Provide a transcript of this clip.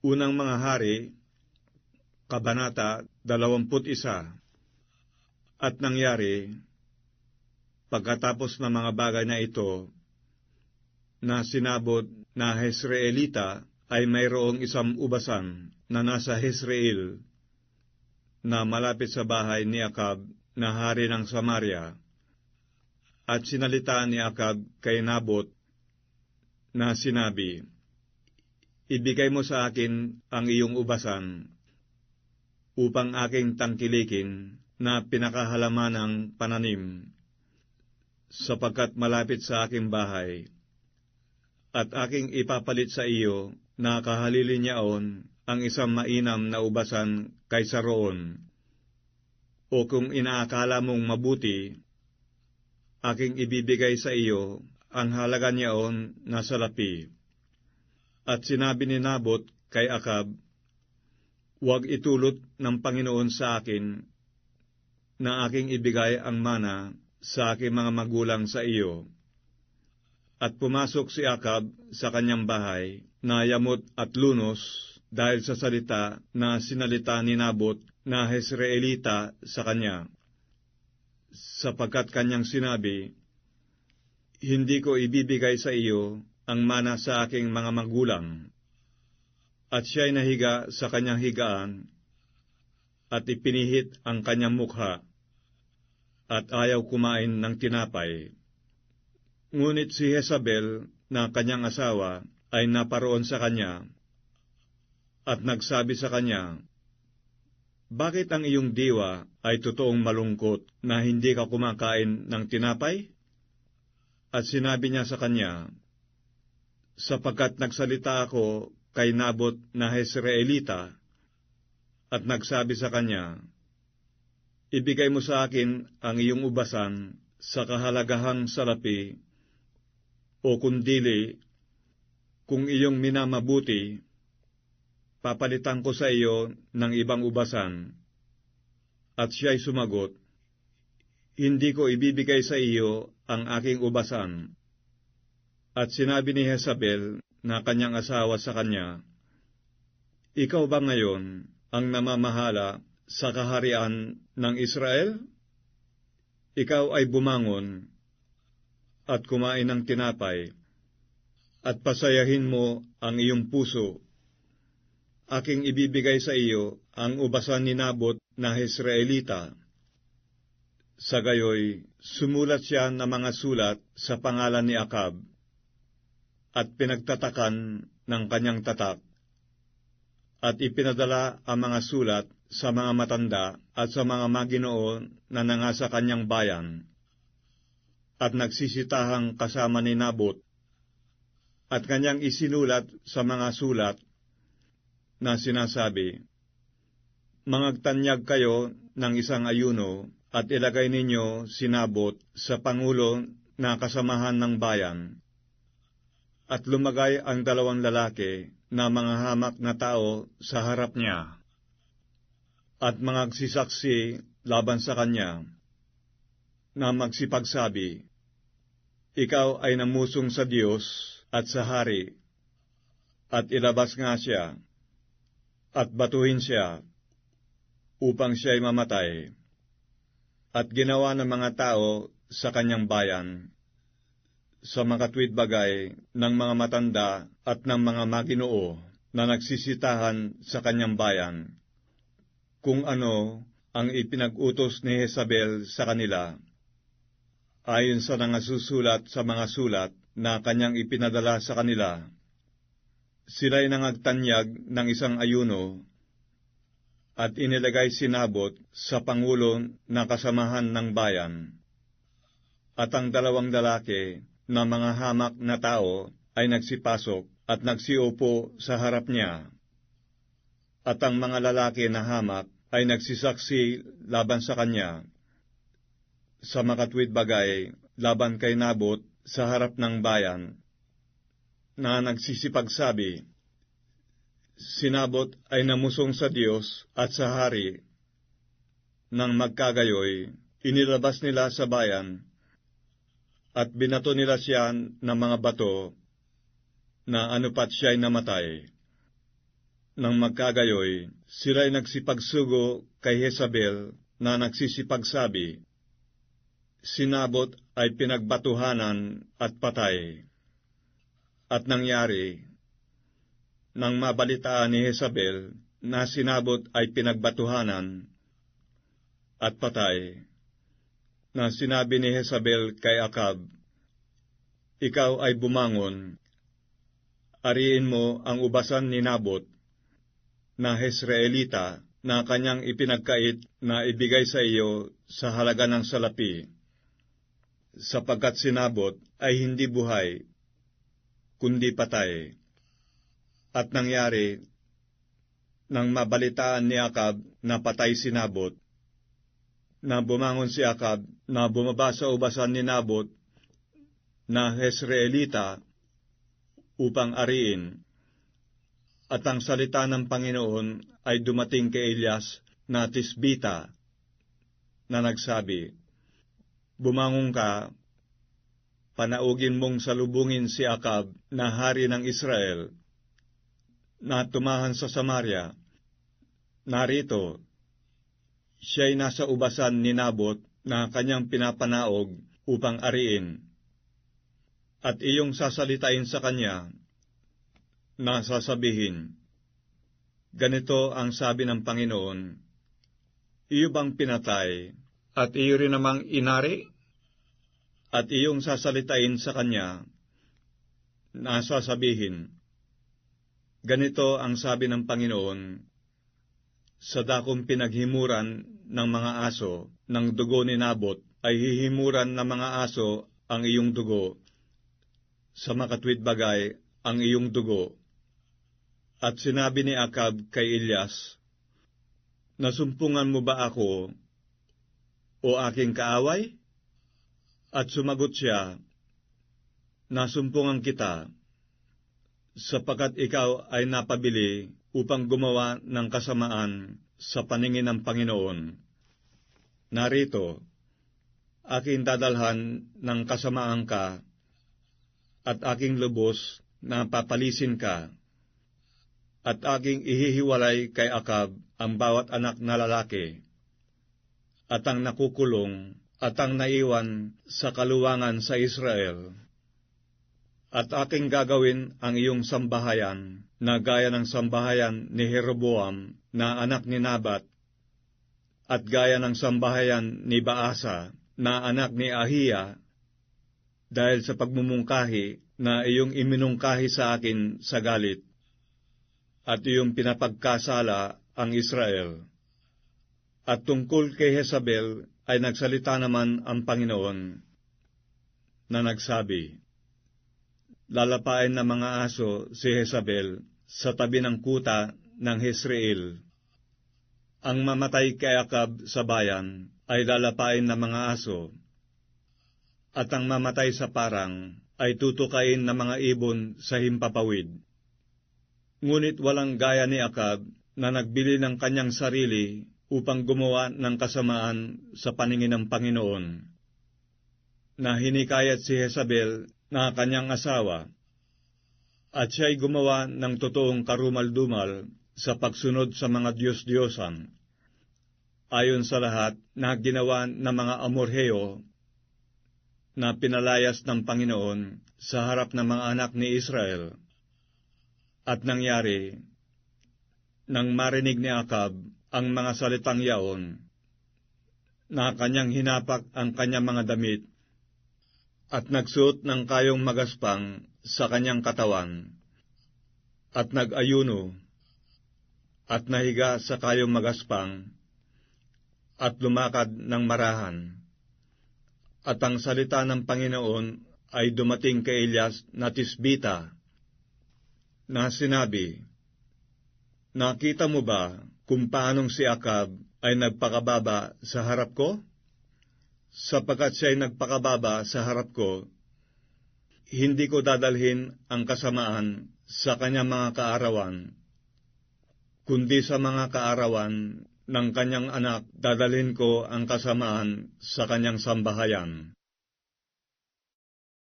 Unang mga hari, Kabanata 21 At nangyari, pagkatapos ng mga bagay na ito, na sinabot na Hezreelita ay mayroong isang ubasan na nasa Hezreel na malapit sa bahay ni Akab na hari ng Samaria. At sinalita ni Akab kay Nabot na sinabi, Ibigay mo sa akin ang iyong ubasan upang aking tangkilikin na pinakahalaman ng pananim, sapagkat malapit sa aking bahay, at aking ipapalit sa iyo na kahalili niyaon ang isang mainam na ubasan kaysa roon. O kung inaakala mong mabuti, aking ibibigay sa iyo ang halaga niyaon na salapi. At sinabi ni Nabot kay Akab, Huwag itulot ng Panginoon sa akin na aking ibigay ang mana sa aking mga magulang sa iyo. At pumasok si Akab sa kanyang bahay, na yamot at lunos dahil sa salita na sinalita ni Nabot na Hezreelita sa kanya. Sapagkat kanyang sinabi, Hindi ko ibibigay sa iyo ang mana sa aking mga magulang at siya'y nahiga sa kanyang higaan, at ipinihit ang kanyang mukha, at ayaw kumain ng tinapay. Ngunit si Jezabel na kanyang asawa ay naparoon sa kanya, at nagsabi sa kanya, Bakit ang iyong diwa ay totoong malungkot na hindi ka kumakain ng tinapay? At sinabi niya sa kanya, Sapagkat nagsalita ako kay Nabot na Hezreelita at nagsabi sa kanya, Ibigay mo sa akin ang iyong ubasan sa kahalagahang salapi o kundili kung iyong minamabuti, papalitan ko sa iyo ng ibang ubasan. At siya'y sumagot, Hindi ko ibibigay sa iyo ang aking ubasan. At sinabi ni Jezabel na kanyang asawa sa kanya, Ikaw ba ngayon ang namamahala sa kaharian ng Israel? Ikaw ay bumangon at kumain ng tinapay, at pasayahin mo ang iyong puso. Aking ibibigay sa iyo ang ubasan ni Nabot na Hezreelita. Sa gayoy, sumulat siya ng mga sulat sa pangalan ni Akab, at pinagtatakan ng kanyang tatak, at ipinadala ang mga sulat sa mga matanda at sa mga maginoo na nangasa kanyang bayan, at nagsisitahang kasama ni Nabot, at kanyang isinulat sa mga sulat na sinasabi, Mangagtanyag kayo ng isang ayuno at ilagay ninyo sinabot sa Pangulo na kasamahan ng bayan, at lumagay ang dalawang lalaki na mga hamak na tao sa harap niya, at mga magsisaksi laban sa kanya, na magsipagsabi, Ikaw ay namusong sa Diyos at sa hari, at ilabas nga siya, at batuhin siya, upang siya'y mamatay, at ginawa ng mga tao sa kanyang bayan, sa makatwid bagay ng mga matanda at ng mga maginoo na nagsisitahan sa kanyang bayan, kung ano ang ipinag-utos ni Jezabel sa kanila, ayon sa nangasusulat sa mga sulat na kanyang ipinadala sa kanila. Sila'y nangagtanyag ng isang ayuno at inilagay sinabot sa pangulo na kasamahan ng bayan. At ang dalawang lalaki na mga hamak na tao ay nagsipasok at nagsiupo sa harap niya. At ang mga lalaki na hamak ay nagsisaksi laban sa kanya. Sa makatwid bagay, laban kay Nabot sa harap ng bayan, na nagsisipagsabi, Sinabot ay namusong sa Diyos at sa hari. Nang magkagayoy, inilabas nila sa bayan at binato nila siya ng mga bato na anupat siya'y namatay. Nang magkagayoy, sila'y nagsipagsugo kay Jezabel na nagsisipagsabi, Sinabot ay pinagbatuhanan at patay. At nangyari, nang mabalitaan ni Jezabel na sinabot ay pinagbatuhanan at patay, na sinabi ni Jezabel kay Akab, Ikaw ay bumangon, ariin mo ang ubasan ni Nabot, na Hezreelita, na kanyang ipinagkait na ibigay sa iyo sa halaga ng salapi, sapagkat sinabot ay hindi buhay, kundi patay. At nangyari, nang mabalitaan ni Akab na patay si Nabot, na bumangon si Akab na bumaba sa ubasan ni Nabot na Hezreelita upang ariin. At ang salita ng Panginoon ay dumating kay Elias na Tisbita na nagsabi, Bumangon ka, panaugin mong salubungin si Akab na hari ng Israel, na tumahan sa Samaria. Narito, siya'y nasa ubasan ni Nabot na kanyang pinapanaog upang ariin. At iyong sasalitain sa kanya na sasabihin, Ganito ang sabi ng Panginoon, Iyo bang pinatay, at iyo rin namang inari? At iyong sasalitain sa kanya, na sasabihin, Ganito ang sabi ng Panginoon, Sa dakong pinaghimuran ng mga aso ng dugo ni Nabot, ay hihimuran ng mga aso ang iyong dugo, sa makatwid bagay ang iyong dugo. At sinabi ni Akab kay Ilyas, Nasumpungan mo ba ako, o aking kaaway? At sumagot siya, Nasumpungan kita, sapagkat ikaw ay napabili upang gumawa ng kasamaan sa paningin ng Panginoon. Narito, aking dadalhan ng kasamaan ka, at aking lubos na papalisin ka, at aking ihihiwalay kay Akab ang bawat anak na lalaki, at ang nakukulong, at ang naiwan sa kaluwangan sa Israel. At aking gagawin ang iyong sambahayan, na gaya ng sambahayan ni Jeroboam na anak ni Nabat, at gaya ng sambahayan ni Baasa na anak ni Ahiya, dahil sa pagmumungkahi na iyong iminungkahi sa akin sa galit, at iyong pinapagkasala ang Israel. At tungkol kay Jezabel ay nagsalita naman ang Panginoon na nagsabi, Lalapain ng mga aso si Jezabel sa tabi ng kuta ng Hezreel. Ang mamatay kay Akab sa bayan ay lalapain ng mga aso, at ang mamatay sa parang ay tutukain ng mga ibon sa himpapawid. Ngunit walang gaya ni Akab na nagbili ng kanyang sarili upang gumawa ng kasamaan sa paningin ng Panginoon. Na hinikayat si Jezabel na kanyang asawa, at siya'y gumawa ng totoong karumal-dumal sa pagsunod sa mga Diyos-Diyosan. Ayon sa lahat na ginawa ng mga Amorheo na pinalayas ng Panginoon sa harap ng mga anak ni Israel. At nangyari, nang marinig ni Akab ang mga salitang yaon, na kanyang hinapak ang kanyang mga damit, at nagsuot ng kayong magaspang sa kanyang katawan, at nag-ayuno, at nahiga sa kayong magaspang, at lumakad ng marahan. At ang salita ng Panginoon ay dumating kay Elias na tisbita, na sinabi, Nakita mo ba kung paanong si Akab ay nagpakababa sa harap ko? Sapagkat siya ay nagpakababa sa harap ko, hindi ko dadalhin ang kasamaan sa kanyang mga kaarawan, kundi sa mga kaarawan ng kanyang anak dadalhin ko ang kasamaan sa kanyang sambahayan.